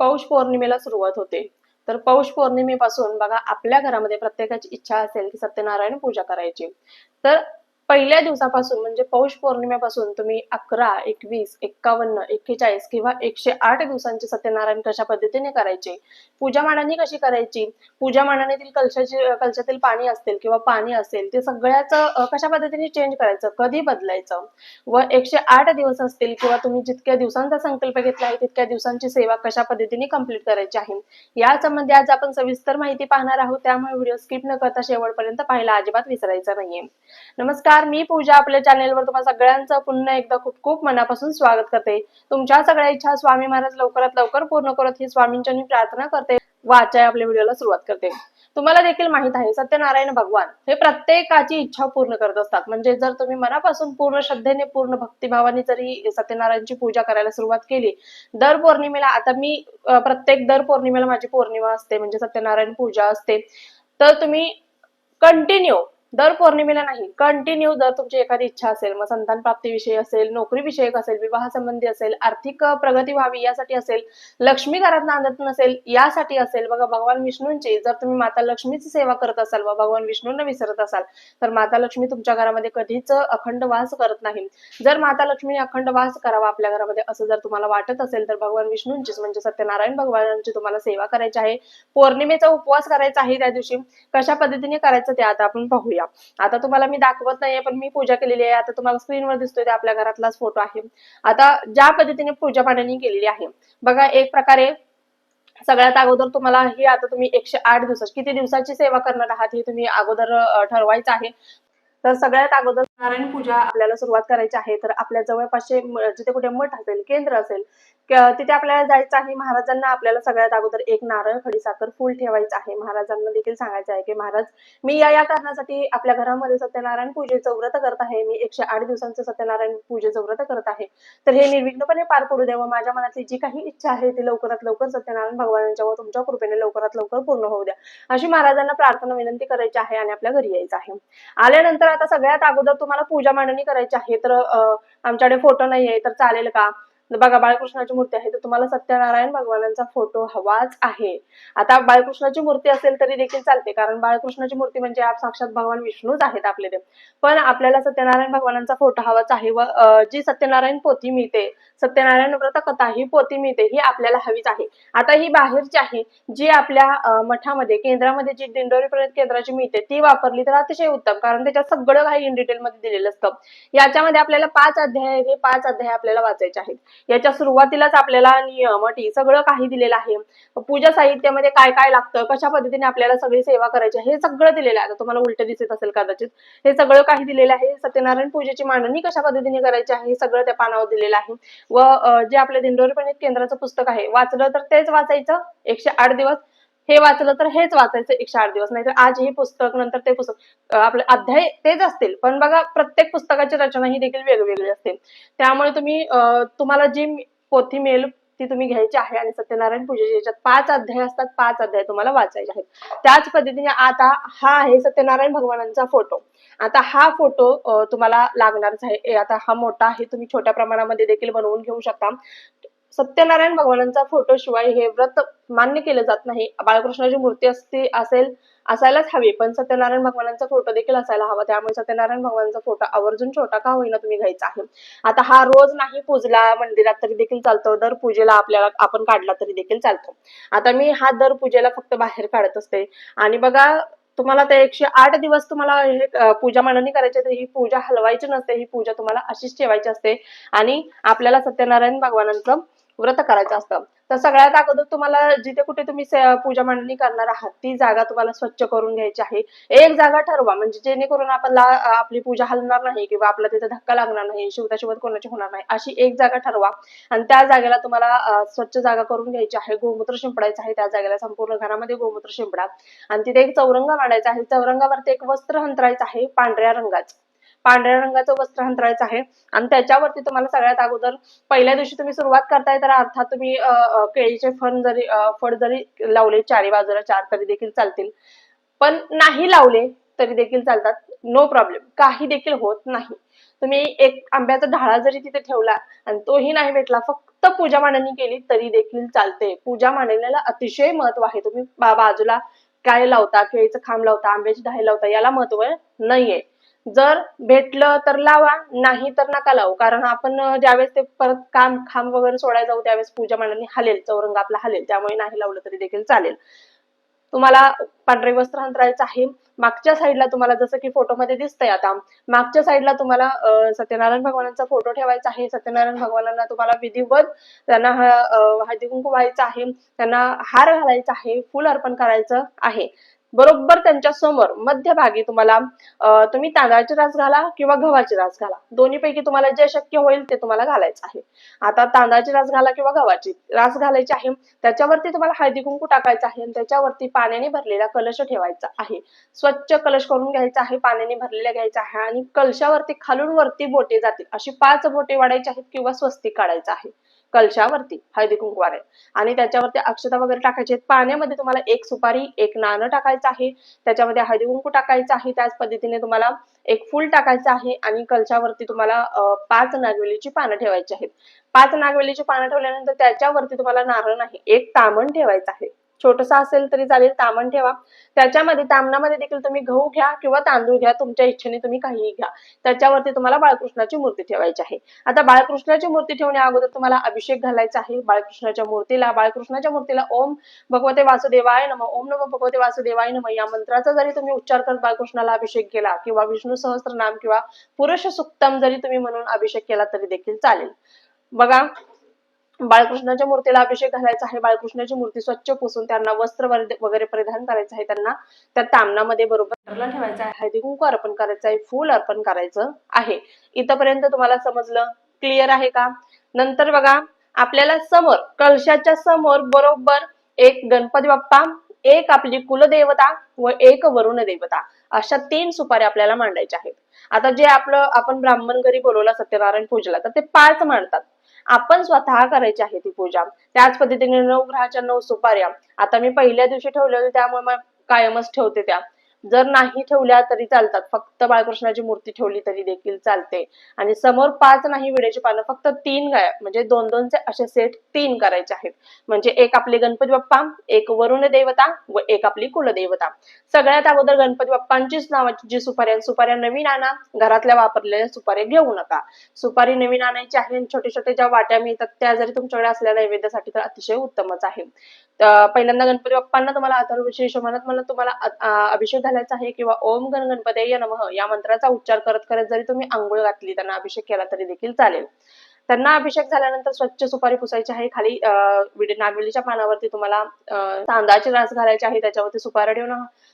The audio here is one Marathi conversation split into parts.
पौष पौर्णिमेला सुरुवात होते. तर पौष पौर्णिमेपासून बघा आपल्या घरामध्ये प्रत्येकाची इच्छा असेल की सत्यनारायण पूजा करायची. तर पहिल्या दिवसापासून म्हणजे पौष पौर्णिमेपासून तुम्ही अकरा एकवीस एक्कावन्न एक्केचाळीस किंवा एकशे आठ दिवसांचे सत्यनारायण कशा पद्धतीने करायचे? पूजा मांडणी कशी करायची? पूजा मांडणीतील कलशाची कलशातील पाणी असतील किंवा पाणी असेल ते सगळ्याच कशा पद्धतीने चेंज करायचं? कधी बदलायचं? व एकशे आठ दिवस असतील किंवा तुम्ही जितक्या दिवसांचा संकल्प घेतला आहे तितक्या दिवसांची सेवा कशा पद्धतीने कंप्लीट करायची आहे? या संबंधी आज आपण सविस्तर माहिती पाहणार आहोत. त्यामुळे व्हिडिओ स्किप न करता शेवटपर्यंत पाहायला अजिबात विसरायचं नाहीये. नमस्कार! मी पूजा आपल्या चॅनेलवर तुम्हाला सगळ्यांचं पुन्हा एकदा खूप खूप मनापासून स्वागत करते. तुमच्या सगळ्या इच्छा स्वामी महाराज लवकरात लवकर पूर्ण करत ही स्वामींच्या मी प्रार्थना करते वाचाय आपल्या व्हिडिओला सुरुवात करते. तुम्हाला देखील माहीत आहे सत्यनारायण भगवान हे प्रत्येकाची इच्छा पूर्ण करत असतात. म्हणजे जर तुम्ही मनापासून पूर्ण श्रद्धेने पूर्ण भक्तिभावाने जरी सत्यनारायणची पूजा करायला सुरुवात केली दर पौर्णिमेला आता मी प्रत्येक दर पौर्णिमेला माझी पौर्णिमा असते म्हणजे सत्यनारायण पूजा असते. तर तुम्ही कंटिन्यू दर पौर्णिमेला नाही कंटिन्यू जर तुमची एखादी इच्छा असेल मग संतान प्राप्तीविषयी असेल नोकरी विषयक असेल विवाह संबंधी असेल आर्थिक प्रगती व्हावी यासाठी असेल लक्ष्मी घरात नांदत नसेल यासाठी असेल बघा भगवान विष्णूंची जर तुम्ही माता लक्ष्मीची सेवा करत असाल व भगवान विष्णूंना विसरत असाल तर माता लक्ष्मी तुमच्या घरामध्ये कधीच अखंड वास करत नाही. जर माता लक्ष्मी अखंड वास करावा आपल्या घरामध्ये असं जर तुम्हाला वाटत असेल तर भगवान विष्णूंचीच म्हणजे सत्यनारायण भगवानांची तुम्हाला सेवा करायची आहे. पौर्णिमेचा उपवास करायचा आहे त्या दिवशी. कशा पद्धतीने करायचं ते आता आपण पाहूया. आता तुम्हाला मी दाखवत नाहीये पण मी पूजा केलेली आहे. आता तुम्हाला स्क्रीनवर दिसतोय ते आपल्या घरातलाच फोटो आहे. आता ज्या पद्धतीने पूजा पाण्याने केलेली आहे बघा एक प्रकारे सगळ्यात अगोदर तुम्हाला ही आता तुम्ही एकशे आठ दिवसाची किती दिवसाची सेवा करणार आहात हे तुम्ही अगोदर ठरवायचं आहे. तर सगळ्यात अगोदर नारायण पूजा आपल्याला सुरुवात करायची आहे तर आपल्या जवळपासचे जिथे कुठे मठ असेल केंद्र असेल तिथे आपल्याला जायचं आहे. महाराजांना आपल्याला सगळ्यात अगोदर एक नारळ खडीसाखर फुल ठेवायचं आहे. महाराजांना देखील सांगायचं आहे की महाराज मी या या कारणासाठी आपल्या घरामध्ये सत्यनारायण पूजेचं व्रत करत आहे. मी एकशे आठ दिवसांचं सत्यनारायण पूजेचं व्रत करत आहे. तर हे निर्विघ्नपणे पार पडू द्यावं. माझ्या मनातली जी काही इच्छा आहे ती लवकरात लवकर सत्यनारायण भगवानांच्या व तुमच्या कृपेने लवकरात लवकर पूर्ण होऊ द्या. अशी महाराजांना प्रार्थना विनंती करायची आहे आणि आपल्या घरी यायचं आहे. आल्यानंतर आता सगळ्यात अगोदर तुम्हाला पूजा मांडणी करायची आहे तर आमच्याकडे फोटो नाही आहे तर चालेल का? बघा बाळकृष्णाची मूर्ती आहे तर तुम्हाला सत्यनारायण भगवानांचा फोटो हवाच आहे. आता बाळकृष्णाची मूर्ती असेल तरी देखील चालते कारण बाळकृष्णाची मूर्ती म्हणजे साक्षात भगवान विष्णूच आहेत आपले ते. पण आपल्याला सत्यनारायण भगवानांचा फोटो हवाच आहे व जी सत्यनारायण पोथी मिळते सत्यनारायण व्रत कथा ही पोती मिळते ही आपल्याला हवीच आहे. आता ही बाहेरची आहे जी आपल्या मठामध्ये केंद्रामध्ये जी दिंडोरी प्रणित केंद्राची मिळते ती वापरली तर अतिशय उत्तम कारण त्याच्यात सगळं काही इन डिटेल मध्ये दिलेलं असतं. याच्यामध्ये आपल्याला पाच अध्याय हे पाच अध्याय आपल्याला वाचायचे आहेत. याच्या सुरुवातीलाच आपल्याला नियम अटी सगळं काही दिलेलं आहे. पूजा साहित्यामध्ये काय काय लागतं कशा पद्धतीने आपल्याला सगळी सेवा करायची आहे, हे सगळं दिलेलं आहे. आता तुम्हाला उलट दिसत असेल कदाचित. हे सगळं काही दिलेलं आहे. सत्यनारायण पूजेची मांडणी कशा पद्धतीने करायची आहे हे सगळं त्या पानावर दिलेलं आहे. व जे आपल्या दिंडोरी पंडित केंद्राचं पुस्तक आहे. वाचलं तर तेच वाचायचं एकशे आठ दिवस. हे वाचलं तर हेच वाचायचं एकशे आठ दिवस. नाहीतर आज हे पुस्तक नंतर ते पुस्तक. आपले अध्याय तेच असतील. पण बघा प्रत्येक पुस्तकाची रचना ही देखील वेगवेगळी असते त्यामुळे तुम्ही तुम्हाला जी पोथी मिळेल ती तुम्ही घ्यायची आहे आणि सत्यनारायण पूजेचे याच्यात पाच अध्याय असतात. पाच अध्याय तुम्हाला वाचायचे आहेत. त्याच पद्धतीने आता हा आहे सत्यनारायण भगवानांचा फोटो. आता हा फोटो तुम्हाला लागणारच आहे. आता हा मोठा आहे तुम्ही छोट्या प्रमाणामध्ये देखील बनवून घेऊ शकता. सत्यनारायण भगवानांचा फोटो शिवाय हे व्रत मान्य केलं जात नाही. बाळकृष्णाची मूर्ती असते असेल असायलाच हवी पण सत्यनारायण भगवानांचा फोटो देखील असायला हवा. त्यामुळे सत्यनारायण भगवानांचा फोटो आवर्जून छोटा का होईना तुम्ही घ्यायचा आहे. आता हा रोज नाही पूजला मंदिरात तरी देखील चालतो. दर पूजेला आपल्याला आपण काढला तरी देखील चालतो. आता मी हा दर पूजेला फक्त बाहेर काढत असते. आणि बघा तुम्हाला ते एकशे आठ दिवस तुम्हाला हे पूजा मांडणी करायची तर ही पूजा हलवायची नसते ही पूजा तुम्हाला अशीच ठेवायची असते. आणि आपल्याला सत्यनारायण भगवानांचं व्रत करायचं असतं. तर सगळ्यात अगोदर तुम्हाला जिथे कुठे तुम्ही पूजा मांडणी करणार आहात ती जागा तुम्हाला स्वच्छ करून घ्यायची आहे. एक जागा ठरवा म्हणजे जेणेकरून आपण आपली पूजा हलणार नाही किंवा आपला तिथे धक्का लागणार नाही शिवताशिवत कोणाची होणार नाही अशी एक जागा ठरवा. आणि त्या जागेला तुम्हाला स्वच्छ जागा करून घ्यायची आहे. गोमूत्र शिंपडायचं आहे त्या जागेला संपूर्ण घरामध्ये गोमूत्र शिंपडा. आणि तिथे एक चौरंग मांडायचा आहे. चौरंगावरती एक वस्त्र हंतरायचं आहे पांढऱ्या रंगाचं. पांढऱ्या रंगाचं वस्त्र हंतरायचं आहे. आणि त्याच्यावरती तुम्हाला सगळ्यात अगोदर पहिल्या दिवशी तुम्ही सुरुवात करताय तर अर्थात तुम्ही केळीचे फण जरी फळ जरी लावले चारी बाजूला चार तरी देखील चालतील. पण नाही लावले तरी देखील चालतात. नो प्रॉब्लेम काही देखील होत नाही. तुम्ही एक आंब्याचा ढाळा जरी तिथे ठेवला आणि तोही नाही भेटला फक्त पूजा मांडणी केली तरी देखील चालते. पूजा मांडणीला अतिशय महत्त्व आहे. तुम्ही बा- बाजूला काय लावता केळीचं खांब लावता आंब्याची ढाई लावता याला महत्त्व नाहीये. जर भेटलं तर लावा नाही तर नका लावू. कारण आपण ज्यावेळेस ते परत काम खांब वगैरे सोडायला जाऊ त्यावेळेस पूजा मांडणी हलेल चौरंग आपला हलेल. त्यामुळे नाही लावलं तरी देखील चालेल. तुम्हाला पांढरे वस्त्र अंतरायचं आहे. मागच्या साईडला तुम्हाला जसं की फोटोमध्ये दिसतंय आता मागच्या साईडला तुम्हाला सत्यनारायण भगवानांचा फोटो ठेवायचा आहे. सत्यनारायण भगवानांना तुम्हाला विधिवत त्यांना हळदी कुंकू व्हायचं आहे. त्यांना हार घालायचा आहे. फुल अर्पण करायचं आहे. बरोबर त्यांच्यासमोर मध्यभागी तुम्हाला तुम्ही तांदळाची रास घाला किंवा गव्हाची रास घाला. दोन्हीपैकी तुम्हाला जे शक्य होईल ते तुम्हाला घालायचं आहे. आता तांदळाची रास घाला किंवा गव्हाची रास घालायची आहे त्याच्यावरती तुम्हाला हळदी कुंकू टाकायचं आहे आणि त्याच्यावरती पाण्याने भरलेला कलश ठेवायचा आहे. स्वच्छ कलश करून घ्यायचा आहे पाण्याने भरलेला घ्यायचा आहे आणि कलशावरती खालून वरती बोटे जातील. अशी पाच बोटे वाढायची आहेत किंवा स्वस्तिक काढायचं आहे. कलशावरती हळदी आहे आणि त्याच्यावरती अक्षता वगैरे टाकायचे आहेत. पाण्यामध्ये तुम्हाला एक सुपारी एक नाणं टाकायचं आहे. त्याच्यामध्ये हळदी कुंकू टाकायचं आहे. त्याच पद्धतीने तुम्हाला एक फूल टाकायचं आहे. आणि कलशावरती तुम्हाला पाच नागवेलीची पानं ठेवायची आहेत. पाच नागवेलीची पानं ठेवल्यानंतर त्याच्यावरती तुम्हाला नारळ नाही एक तामण ठेवायचं आहे. छोटसा असेल तरी चालेल तामण ठेवा. त्याच्यामध्ये तामणामध्ये देखील तुम्ही गहू घ्या किंवा तांदूळ घ्या तुमच्या इच्छेने तुम्ही काहीही घ्या. त्याच्यावरती तुम्हाला बाळकृष्णाची मूर्ती ठेवायची आहे. आता बाळकृष्णाची मूर्ती ठेवण्या अगोदर तुम्हाला अभिषेक घालायचा आहे. बाळकृष्णाच्या मूर्तीला बाळकृष्णाच्या मूर्तीला ओम भगवते वासुदेवाय नम. ओम नम भगवते वासुदेवाय नम. या मंत्राचा जरी तुम्ही उच्चार करत बाळकृष्णाला अभिषेक केला किंवा विष्णू सहस्त्रनाम किंवा पुरुष सुक्तम जरी तुम्ही म्हणून अभिषेक केला तरी देखील चालेल. बघा बाळकृष्णाच्या मूर्तीला अभिषेक घालायचा आहे. बाळकृष्णाची मूर्ती स्वच्छ पुसून त्यांना वस्त्र वगैरे परिधान करायचं आहे. त्यांना त्या तामणामध्ये बरोबर ठेवायचं आहे. हळदी कुंकू अर्पण करायचं आहे. फूल अर्पण करायचं आहे. इथपर्यंत तुम्हाला समजलं? क्लिअर आहे का? नंतर बघा आपल्याला समोर कलशाच्या समोर बरोबर एक गणपती बाप्पा एक आपली कुलदेवता व एक वरुण देवता अशा तीन सुपाऱ्या आपल्याला मांडायच्या आहेत. आता जे आपलं आपण ब्राह्मण घरी बोलवलं सत्यनारायण पूजेला तर ते पाच मांडतात. आपण स्वतः करायची आहे ती पूजा. त्याच पद्धतीने नऊ ग्रहाच्या नऊ सुपाऱ्या. आता मी पहिल्या दिवशी ठेवल्या होत्या त्यामुळे मग कायमच ठेवते त्या. जर नाही ठेवल्या तरी चालतात. फक्त बाळकृष्णाची मूर्ती ठेवली तरी देखील चालते. आणि समोर पाच नाही विड्याची पानं फक्त तीन गाय म्हणजे दोन दोनचे असे सेट तीन करायचे आहेत. म्हणजे एक आपले गणपती बाप्पा एक वरुण देवता व एक आपली कुलदेवता. सगळ्यात अगोदर गणपती बाप्पांचीच नावाची जी सुपारी सुपाऱ्या नवीन आणा. घरातल्या वापरलेल्या सुपाऱ्या घेऊ नका. सुपारी नवीन आणायची आहे आणि छोटे छोटे ज्या वाट्या मिळतात त्या जरी तुमच्याकडे असल्या नैवेद्यासाठी तर अतिशय उत्तमच आहे. पहिल्यांदा गणपती बाप्पांना तुम्हाला अथर्वशी म्हणत म्हणत तुम्हाला अभिषेक घालायचा आहे किंवा ओम गण गणपतय नमः या मंत्राचा उच्चार करत करत जरी तुम्ही आंघोळ घातली त्यांना अभिषेक केला तरी देखील चालेल. त्यांना अभिषेक झाल्यानंतर स्वच्छ सुपारी पुसायची आहे. खाली अं, नागवेलीच्या पानावरती तुम्हाला अं, तांदळाची रास घालायची आहे. त्याच्यावरती सुपारी ठेवून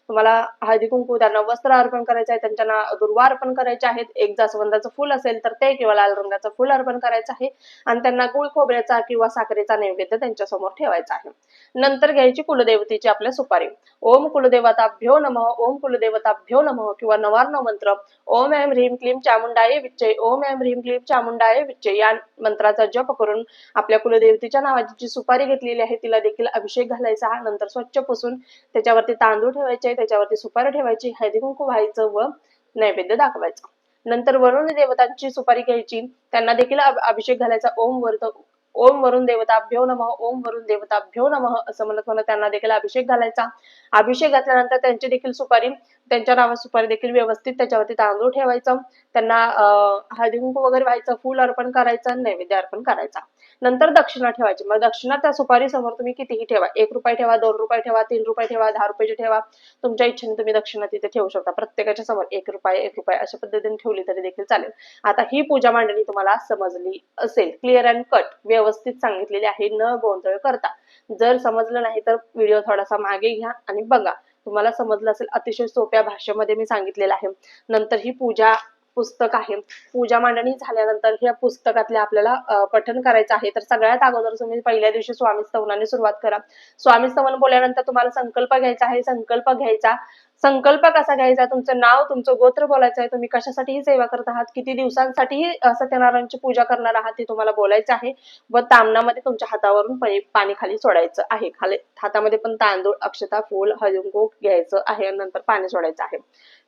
तुम्हाला हळदी कुंकू त्यांना वस्त्र अर्पण करायचं आहे त्यांच्या दुर्वा अर्पण करायचे आहेत. एक जास्वंदाचं फुल असेल तर ते किंवा लाल रंगाचं फुल अर्पण करायचं आहे. आणि त्यांना गुळ खोबऱ्याचा किंवा साखरेचा नैवेद्य त्यांच्यासमोर ठेवायचा आहे. नंतर घ्यायची कुलदेवतेची आपल्या सुपारी. ओम कुलदेवताभ्यो नमः ओम कुलदेवताभ्यो नमः किंवा नवार्ण मंत्र. ओम ऐम ह्रीम क्लीम चामुंडाय विच्चय ओम ऐम ह्रीम क्लीम चामुंडाय विच्चय या मंत्राचा जप करून आपल्या कुलदेवतेच्या नावाची जी सुपारी घेतलेली आहे तिला देखील अभिषेक घालायचा नंतर स्वच्छ पुसून त्याच्यावरती तांदूळ ठेवायचे त्याच्यावरती सुपारी ठेवायची हळदी कुंकू व्हायचं व नैवेद्य दाखवायचं. नंतर वरुण देवतांची सुपारी घ्यायची. त्यांना देखील अभिषेक घालायचा. ओम वरत ओम वरुण देवताभ्यो नम ओम वरुण देवताभ्यो नमः असं म्हणत म्हणत त्यांना देखील अभिषेक घालायचा. अभिषेक घातल्यानंतर त्यांची देखील सुपारी त्यांच्या नावात सुपारी देखील व्यवस्थित त्याच्यावरती तांदूळ ठेवायचं. त्यांना अं, हळदी कुंकू वगैरे व्हायचं फूल अर्पण करायचं नैवेद्य अर्पण करायचा. नंतर दक्षिणा ठेवायची. मग दक्षिणा त्या सुपारी समोर तुम्ही कितीही ठेवा. एक रुपये ठेवा दोन रुपये ठेवा तीन रुपये ठेवा दहा रुपयाची ठेवा तुमच्या इच्छेने तुम्ही दक्षिणा तिथे ठेवू शकता. प्रत्येकाच्या समोर एक रुपये एक रुपये अशा पद्धतीने ठेवली तरी देखील चालेल. आता ही पूजा मांडणी तुम्हाला समजली असेल. क्लिअर अँड कट व्यवस्थित सांगितलेली आहे. न गोंधळ करता. जर समजलं नाही तर व्हिडिओ थोडासा मागे घ्या आणि बघा. तुम्हाला समजलं असेल अतिशय सोप्या भाषेमध्ये मी सांगितलेलं आहे. नंतर ही पूजा पुस्तक आहे. पूजा मांडणी झाल्यानंतर ह्या पुस्तकातले आपल्याला पठन करायचं आहे. तर सगळ्यात अगोदर तुम्ही पहिल्या दिवशी स्वामी स्तवनाने सुरुवात करा. स्वामी स्तवन बोलल्यानंतर तुम्हाला संकल्प घ्यायचा आहे. संकल्प घ्यायचा. संकल्प कसा घ्यायचा? तुमचं नाव तुमचं गोत्र बोलायचं आहे तुम्ही कशासाठीही सेवा करत आहात? किती दिवसांसाठीही सत्यनारायणची पूजा करणार आहात ते तुम्हाला बोलायचं आहे. व तामणामध्ये तुमच्या हातावरून पाणी खाली सोडायचं आहे. खाली हातामध्ये पण तांदूळ अक्षता फूल हळकुंकू घ्यायचं आहे नंतर पाणी सोडायचं आहे.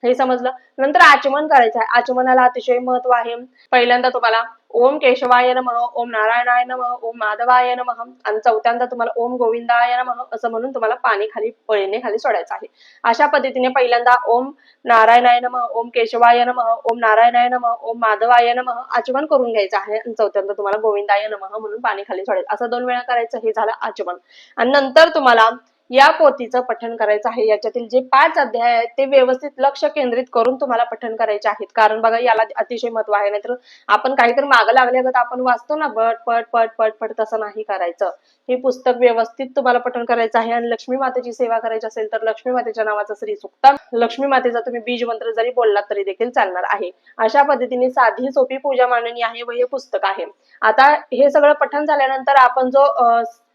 हे समजलं? नंतर आचमन करायचं आहे. आचमनाला अतिशय महत्त्व आहे. पहिल्यांदा तुम्हाला ओम केशवाय नम ओम नारायणाय नमः ओम माधवाय नम आणि चौथ्यांदा तुम्हाला ओम गोविंदाय नम असं म्हणून तुम्हाला पाणी खाली पळीने खाली सोडायचं आहे. अशा पद्धतीने पहिल्यांदा ओम नारायणाय नमः ओम केशवाय नम ओम नारायणाय नमः ओम माधवाय नम आचमन करून घ्यायचं आहे. आणि चौथ्यांदा तुम्हाला गोविंदाय नम म्हणून पाणी खाली सोडायचं. असं दोन वेळा करायचं हे झालं आचमन. आणि नंतर तुम्हाला या पोथीचं पठण करायचं आहे. याच्यातील जे पाच अध्याय आहेत ते व्यवस्थित लक्ष केंद्रित करून तुम्हाला पठण करायचे आहेत. कारण बघा याला अतिशय महत्त्व आहे. नाहीतर आपण काहीतरी मागं लागल्यागत आपण वाचतो ना बट पट पट पट पट तसं नाही करायचं. हे पुस्तक व्यवस्थित तुम्हाला पठण करायचं आहे. आणि लक्ष्मी मातेची सेवा करायची असेल तर लक्ष्मी मातेच्या नावाचा श्री सुक्ता लक्ष्मी मातेचा तुम्ही बीज मंत्र जरी बोललात तरी देखील चालणार आहे. अशा पद्धतीने साधी सोपी पूजा मांडणी आहे व हे पुस्तक आहे. आता हे सगळं पठण झाल्यानंतर आपण जो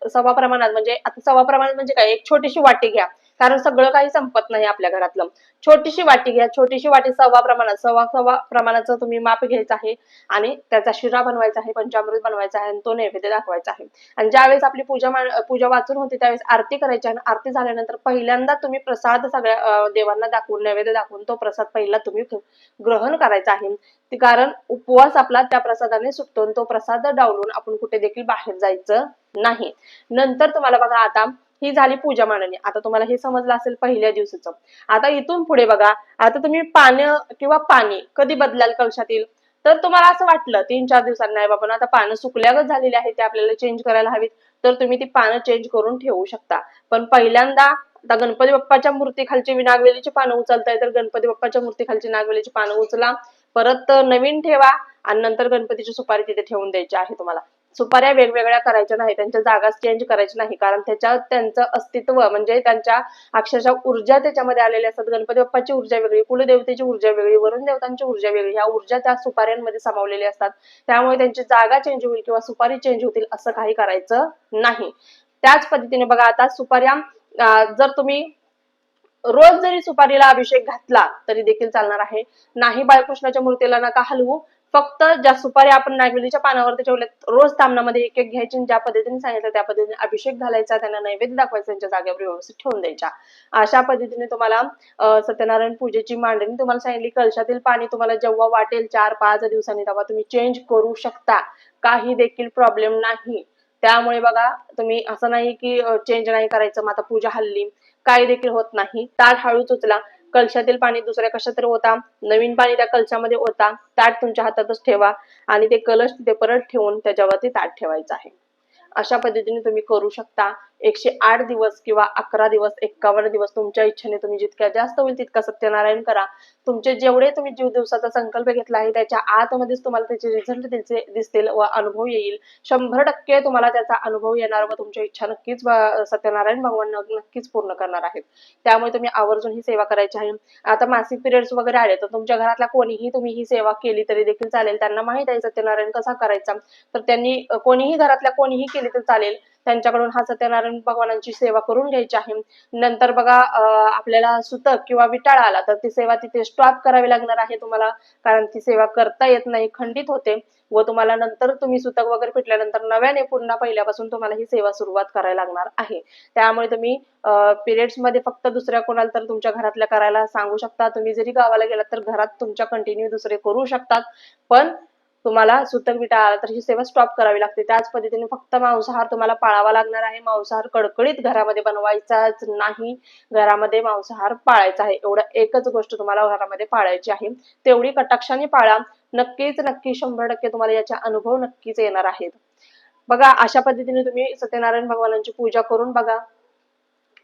सव्वा प्रमाणात म्हणजे आता सव्वा प्रमाणात म्हणजे काय? एक छोटीशी वाटी घ्या. कारण सगळं काही संपत नाही आपल्या घरातलं. छोटीशी वाटी घ्या छोटीशी वाटी सव्वा प्रमाणात सव्वा सव्वा प्रमाणाचं तुम्ही माप घ्यायचं आहे आणि त्याचा शिरा बनवायचा आहे पंचामृत बनवायचा आहे आणि तो नैवेद्य दाखवायचा आहे. आणि ज्यावेळेस आपली पूजा पूजा वाचून होती त्यावेळेस आरती करायची आणि आरती झाल्यानंतर पहिल्यांदा तुम्ही प्रसाद सगळ्या देवांना दाखवून नैवेद्य दाखवून तो प्रसाद पहिला तुम्ही ग्रहण करायचा आहे. कारण उपवास आपला त्या प्रसादाने सुटतो तो प्रसाद डावलून आपण कुठे देखील बाहेर जायचं नाही. नंतर तुम्हाला बघा आता ही झाली पूजा मांडणी. आता तुम्हाला हे समजलं असेल पहिल्या दिवसाचं. आता इथून पुढे बघा आता तुम्ही पानं किंवा पाणी कधी बदलाल कलशातील तर तुम्हाला असं वाटलं तीन चार दिवसांनी नाही बाबा आता पानं सुकल्यागत झालेली आहे ते आपल्याला चेंज करायला हवीत. तर तुम्ही ती पानं चेंज करून ठेवू शकता. पण पहिल्यांदा आता गणपती बाप्पाच्या मूर्तीखालची नागवेलीची पानं उचलताय तर गणपती बाप्पाच्या मूर्ती खालची नागवेलीची पानं उचला. परत नवीन ठेवा आणि नंतर गणपतीची सुपारी तिथे ठेवून द्यायची आहे तुम्हाला. सुपाऱ्या वेगवेगळ्या करायच्या नाही त्यांच्या जागा चेंज करायची नाही. कारण त्याच्यात त्यांचं अस्तित्व म्हणजे त्यांच्या अक्षरशः ऊर्जा त्याच्यामध्ये आलेल्या असतात. गणपती बाप्पाची ऊर्जा वेगळी कुलदेवतेची ऊर्जा वेगळी वरुण देवतांची ऊर्जा वेगळी ह्या ऊर्जा त्या सुपाऱ्यांमध्ये सामावलेल्या असतात. त्यामुळे त्यांची जागा चेंज होईल किंवा सुपारी चेंज होतील असं काही करायचं नाही. त्याच पद्धतीने बघा आता सुपाऱ्या जर तुम्ही रोज जरी सुपारीला अभिषेक घातला तरी देखील चालणार आहे. नाही बाळकृष्णाच्या मूर्तीला नका हलवू. फक्त ज्या सुपारी आपण नागवेलीच्या पानावरती ठेवल्यात रोज तामणामध्ये एक एक घ्यायची ज्या पद्धतीने सांगितलं त्या पद्धतीने अभिषेक घालायचा त्यांना नैवेद्य दाखवायचा त्यांच्या जागेवर व्यवस्थित ठेवून द्यायच्या. अशा पद्धतीने तुम्हाला सत्यनारायण पूजेची मांडणी तुम्हाला सांगितली. कलशातील पाणी तुम्हाला जेव्हा वाटेल चार पाच दिवसांनी तेव्हा तुम्ही चेंज करू शकता. काही देखील प्रॉब्लेम नाही. त्यामुळे बघा तुम्ही असं नाही की चेंज नाही करायचं मग आता पूजा हल्ली. काही देखील होत नाही. ताट हळूच उचला. कलशातील पाणी दुसऱ्या कशात तरी होता नवीन पाणी त्या कलशामध्ये होता ताट तुमच्या हातातच ठेवा आणि ते कलश तिथे परत ठेवून त्याच्यावरती ताट ठेवायचं आहे. अशा पद्धतीने तुम्ही करू शकता. एकशे आठ दिवस किंवा अकरा दिवस एक्कावन्न दिवस तुमच्या इच्छेने तुम्ही जितक्या जास्त होईल तितका सत्यनारायण करा. तुमचे जेवढे तुम्ही जीव दिवसाचा संकल्प घेतला आहे त्याच्या आतमध्येच तुम्हाला त्याचे रिझल्ट दिसतील व अनुभव येईल. शंभर टक्के तुम्हाला त्याचा अनुभव येणार व तुमच्या इच्छा नक्कीच सत्यनारायण भगवान नक्कीच पूर्ण करणार आहेत. त्यामुळे तुम्ही आवर्जून ही सेवा करायची आहे. आता मासिक पिरियड्स वगैरे आले तर तुमच्या घरातल्या कोणीही तुम्ही ही सेवा केली तरी देखील चालेल. त्यांना माहीत आहे सत्यनारायण कसा करायचा. तर त्यांनी कोणीही घरातल्या कोणीही केली तर चालेल. त्यांच्याकडून हा सत्यनारायण भगवानांची सेवा करून घ्यायची आहे. नंतर बघा आपल्याला सुतक किंवा विटाळ आला तर ती सेवा तिथे स्टॉप करावी लागणार आहे तुम्हाला. कारण ती सेवा करता येत नाही खंडित होते. व तुम्हाला नंतर तुम्ही सुतक वगैरे फिटल्यानंतर नव्याने पुन्हा पहिल्यापासून तुम्हाला ही सेवा सुरुवात करायला लागणार आहे. त्यामुळे तुम्ही पिरियड्समध्ये फक्त दुसऱ्या कोणाला तर तुमच्या घरातल्या करायला सांगू शकता. तुम्ही जरी गावाला गेलात तर घरात तुमच्या कंटिन्यू दुसरे करू शकतात. पण तुम्हाला सुतक विटा आला तर ही सेवा स्टॉप करावी लागते. त्याच पद्धतीने फक्त मांसाहार तुम्हाला पाळावा लागणार आहे. मांसाहार कडकडीत घरामध्ये बनवायचाच नाही. घरामध्ये मांसाहार पाळायचा आहे. एवढं एकच गोष्ट तुम्हाला घरामध्ये पाळायची आहे. तेवढी कटाक्षाने पाळा. नक्कीच नक्की शंभर टक्के तुम्हाला याचा अनुभव नक्कीच येणार आहेत. बघा अशा पद्धतीने तुम्ही सत्यनारायण भगवानांची पूजा करून बघा.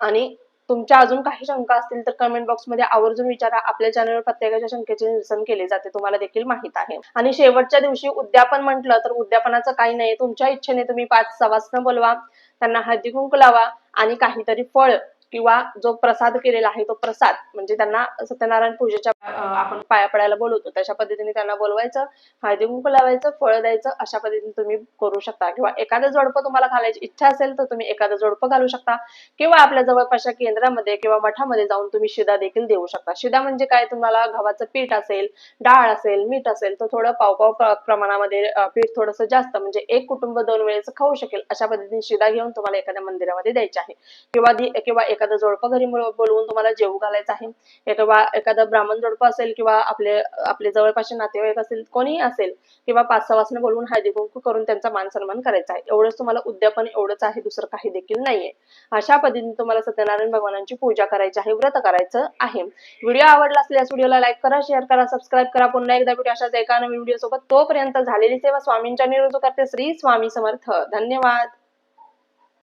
आणि तुमच्या अजून काही शंका असतील तर कमेंट बॉक्समध्ये आवर्जून विचारा. आपल्या चॅनलवर प्रत्येकाच्या शंकेचे निरसन केले जाते तुम्हाला देखील माहीत आहे. आणि शेवटच्या दिवशी उद्यापन म्हटलं तर उद्यापनाचं काही नाही. तुमच्या इच्छेने तुम्ही पाच सवासनं बोलवा. त्यांना हळदी कुंकू लावा आणि काहीतरी फळ किंवा जो प्रसाद केलेला आहे तो प्रसाद म्हणजे त्यांना सत्यनारायण पूजेच्या आपण पाया पडायला बोलवतो तशा पद्धतीने त्यांना बोलवायचं हळदी कुंकू लावायचं फळ द्यायचं अशा पद्धतीने तुम्ही करू शकता. किंवा एखादं जोडपं तुम्हाला घालायची इच्छा असेल तर तुम्ही एखादं जोडपं घालू शकता. किंवा आपल्या जवळपासच्या केंद्रामध्ये किंवा मठामध्ये जाऊन तुम्ही शिदा देखील देऊ शकता. शिदा म्हणजे काय? तुम्हाला गव्हाचं पीठ असेल डाळ असेल मीठ असेल तर थोडं पावपाव प्रमाणामध्ये पीठ थोडंसं जास्त म्हणजे एक कुटुंब दोन वेळेस खाऊ शकेल अशा पद्धतीने शिदा घेऊन तुम्हाला एखाद्या मंदिरामध्ये द्यायची आहे. किंवा किंवा एखादं जोडपं घरी बोलवून तुम्हाला जेवू घालायचं आहे. किंवा एखादं ब्राह्मण जोडपं असेल किंवा आपले आपले जवळपासचे नातेवाईक असेल कोणीही असेल किंवा पाच सहा वाजता बोलवून हळदी कुंकू करून त्यांचा मान सन्मान करायचा आहे. एवढंच तुम्हाला उद्यापन एवढंच आहे दुसरं काही देखील नाहीये. अशा पद्धतीने तुम्हाला सत्यनारायण भगवानांची पूजा करायची आहे व्रत करायचं आहे. व्हिडिओ आवडला असल्यास व्हिडिओला लाईक करा शेअर करा सबस्क्राईब करा. पुन्हा एकदा भेटू अशाच एका नवीन व्हिडिओ सोबत तोपर्यंत झालेली सेवा स्वामींच्या निरोध करते. श्री स्वामी समर्थ. धन्यवाद.